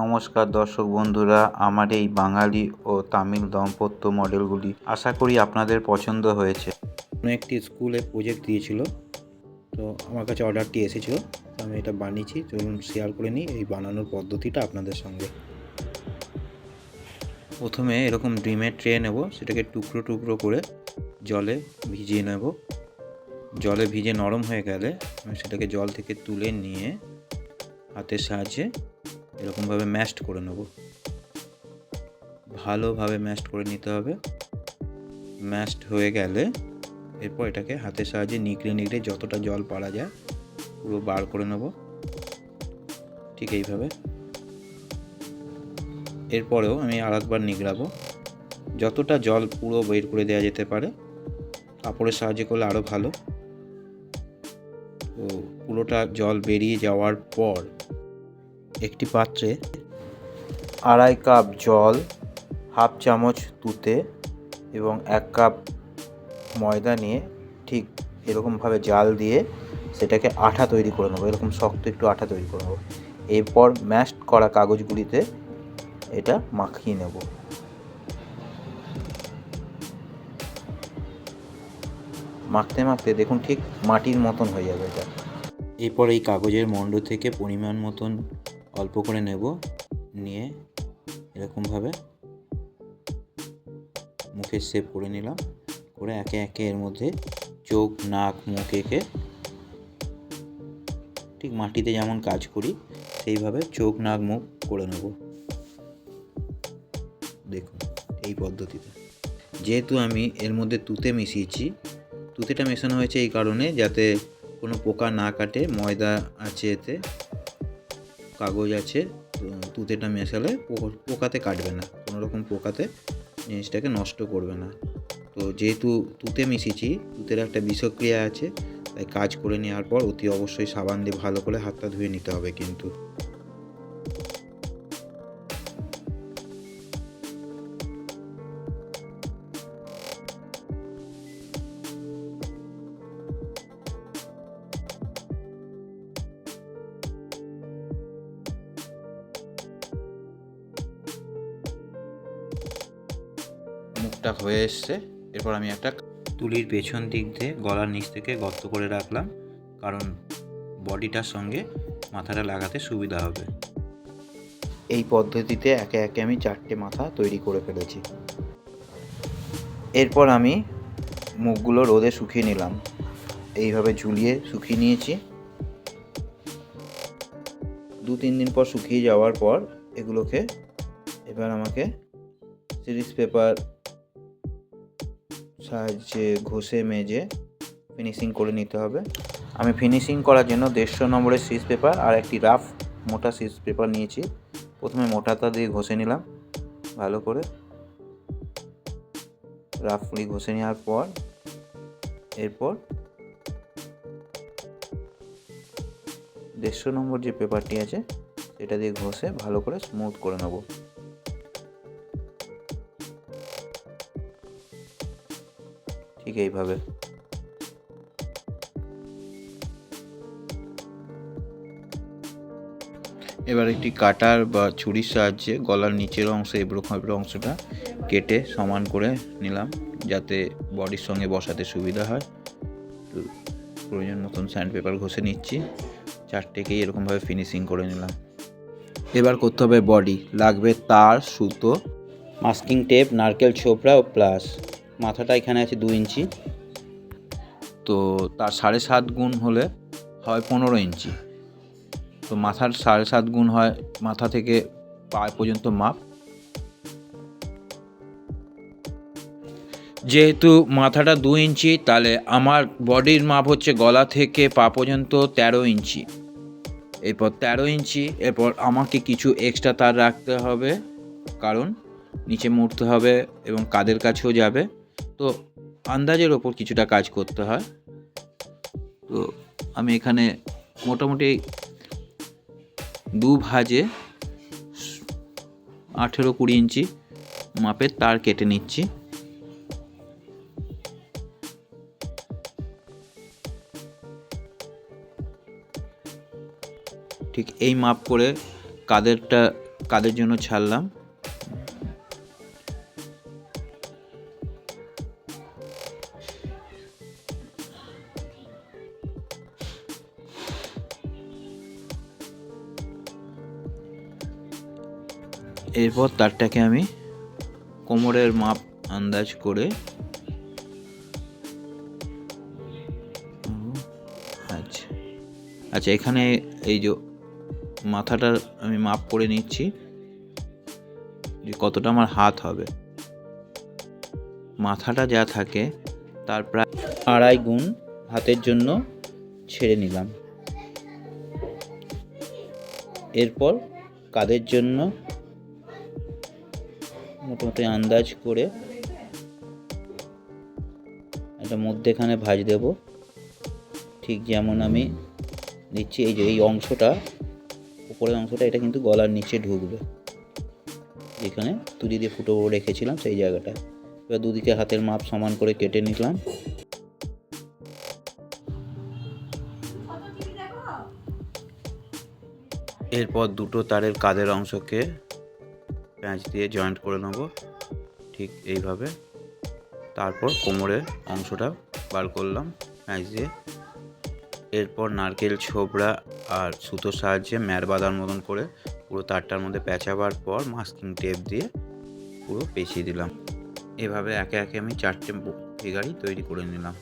নমস্কার দর্শক বন্ধুরা, আমার এই বাঙালি ও তামিল দাম্পত্য মডেলগুলি আশা করি আপনাদের পছন্দ হয়েছে। কোনো একটি স্কুলে প্রজেক্ট দিয়েছিল, তো আমার কাছে অর্ডারটি এসেছিল আমি এটা বানিয়েছি। চলুন শেয়ার করে নিই এই বানানোর পদ্ধতিটা আপনাদের সঙ্গে। প্রথমে এরকম ডিমের ট্রে নেব, সেটাকে টুকরো টুকরো করে জলে ভিজিয়ে নেব। জলে ভিজে নরম হয়ে গেলে আমি সেটাকে জল থেকে তুলে নিয়ে হাতের সাহায্যে এরকমভাবে ম্যাশড করে নেব। ভালোভাবে ম্যাশড করে নিতে হবে। ম্যাশড হয়ে গেলে এরপর এটাকে হাতের সাহায্যে নিকড়ে নিকড়ে যতটা জল পারা যায় পুরো বার করে নেব। ঠিক এইভাবে। এরপরেও আমি আর একবার নিগড়াবো। যতটা জল পুরো বের করে দেওয়া যেতে পারে, কাপড়ের সাহায্যে করলে আরও ভালো। তো পুরোটা জল বেরিয়ে যাওয়ার পর একটি পাত্রে আড়াই কাপ জল, হাফ চামচ তুতে এবং এক কাপ ময়দা নিয়ে ঠিক এরকমভাবে জাল দিয়ে সেটাকে আঠা তৈরি করে নেব। এরকম শক্ত একটু আঠা তৈরি করে নেব। এরপর ম্যাশড করা কাগজগুলিতে এটা মাখিয়ে নেব। মাখতে মাখতে দেখুন ঠিক মাটির মতন হয়ে যাবে এটা। এরপর এই কাগজের মণ্ড থেকে পরিমাণ মতন অল্প করে নেব, নিয়ে এরকমভাবে মুখের শেপ করে নিলাম। করে একে একে এর মধ্যে চোখ, নাক, মুখ এঁকে ঠিক মাটিতে যেমন কাজ করি, সেইভাবে চোখ, নাক, মুখ করে নেব। দেখুন, এই পদ্ধতিতে। যেহেতু আমি এর মধ্যে তুতে মিশিয়েছি, তুতেটা মেশানো হয়েছে এই কারণে যাতে কোনো পোকা না কাটে, ময়দা আছে এতে কাগজ আছে তুতেটা মেশালে পোকাতে কাটবে না। কোনো রকম পোকাতে জিনিসটাকে নষ্ট করবে না। তো যেহেতু তুতে মিশিয়েছি, তুতের একটা বিষক্রিয়া আছে, তাই কাজ করে নেওয়ার পর অতি অবশ্যই সাবান দিয়ে ভালো করে হাতটা ধুয়ে নিতে হবে কিন্তু। মুখটা হয়ে এসছে। এরপর আমি একটা তুলির পেছন দিক দিয়ে গলার নিচ থেকে গর্ত করে রাখলাম, কারণ বডিটার সঙ্গে মাথাটা লাগাতে সুবিধা হবে। এই পদ্ধতিতে একে একে আমি চারটে মাথা তৈরি করে ফেলেছি। এরপর আমি মুখগুলো রোদে শুকিয়ে নিলাম। এইভাবে ঝুলিয়ে শুকিয়ে নিয়েছি। দু তিন দিন পর শুকিয়ে যাওয়ার পর এগুলোকে এবার আমাকে সিরিজ পেপার সাহায্যে ঘষে মেজে ফিনিশিং করে নিতে হবে। আমি ফিনিশিং করার জন্য দেড়শো নম্বরের সিরিজ পেপার আর একটি রাফ মোটা সিরিজ পেপার নিয়েছি। প্রথমে মোটাটা দিয়ে ঘষে নিলাম, ভালো করে। রাফলি ঘষে নেওয়ার পর, এরপর দেড়শো নম্বর যে পেপারটি আছে, সেটা দিয়ে ঘষে ভালো করে স্মুথ করে নেব। ঠিক এইভাবে। এবার একটি কাটার বা ছুরির সাহায্যে গলার নিচের অংশ এরকম অংশটা কেটে সমান করে নিলাম, যাতে বডির সঙ্গে বসাতে সুবিধা হয়। তো প্রয়োজন মতন স্যান্ড পেপার ঘষে নিচ্ছি। চারটেকেই এরকমভাবে ফিনিশিং করে নিলাম। এবার করতে হবে বডি লাগবে তার, সুতো মাস্কিং টেপ নারকেল ছোপড়া ও প্লাস মাথাটা এখানে আছে দু ইঞ্চি। তো তার সাড়ে সাত গুণ হলে হয় পনেরো ইঞ্চি। তো মাথার সাড়ে সাত গুণ হয় মাথা থেকে পা পর্যন্ত মাপ। যেহেতু মাথাটা দু ইঞ্চি, তাহলে আমার বডির মাপ হচ্ছে গলা থেকে পা পর্যন্ত তেরো ইঞ্চি। এরপর তেরো ইঞ্চি, এরপর আমাকে কিছু এক্সট্রা তার রাখতে হবে। কারণ নিচে মুড়তে হবে এবং কাদের কাছেও যাবে। তো আন্দাজের ওপর কিছুটা কাজ করতে হয়। তো আমি এখানে মোটামুটি দু ভাজে আঠেরো কুড়ি ইঞ্চি মাপের তার কেটে নিচ্ছি। ঠিক এই মাপ করে কাদেরটা, কাদের জন্য ছাড়লাম। এরপর তারটাকে আমি কোমরের মাপ আন্দাজ করে আচ্ছা। আচ্ছা এখানে এই যে মাথাটা আমি মাপ করে নিচ্ছি যে কতটা আমার হাত হবে। মাথাটা যা থাকে তার প্রায় আড়াই গুণ হাতের জন্য ছেড়ে নিলাম। এরপর কাদের জন্য মোটামুটি আন্দাজ করে একটা মধ্যেখানে ভাজ দেব। ঠিক যেমন আমি দিচ্ছি এই যে, এই অংশটা, উপরের অংশটা, এটা কিন্তু গলার নিচে ঢুকবে। যেখানে তুলি দিয়ে ফুটো রেখেছিলাম সেই জায়গাটা। এবার দুদিকে হাতের মাপ সমান করে কেটে নিলাম। এরপর দুটো তারের কাদের অংশকে প্যাঁচ দিয়ে জয়েন্ট করে নেব, ঠিক এইভাবে। তারপর কোমরের অংশটা বার করলাম প্যাঁচ দিয়ে। এরপর নারকেল, ছোবড়া আর সুতোর সাহায্যে ম্যার বাঁধার মতন করে পুরো তারটার মধ্যে পেঁচাবার পর মাস্কিং টেপ দিয়ে পুরো পেঁচিয়ে দিলাম। এভাবে একে একে আমি চারটে ফিগারই তৈরি করে নিলাম।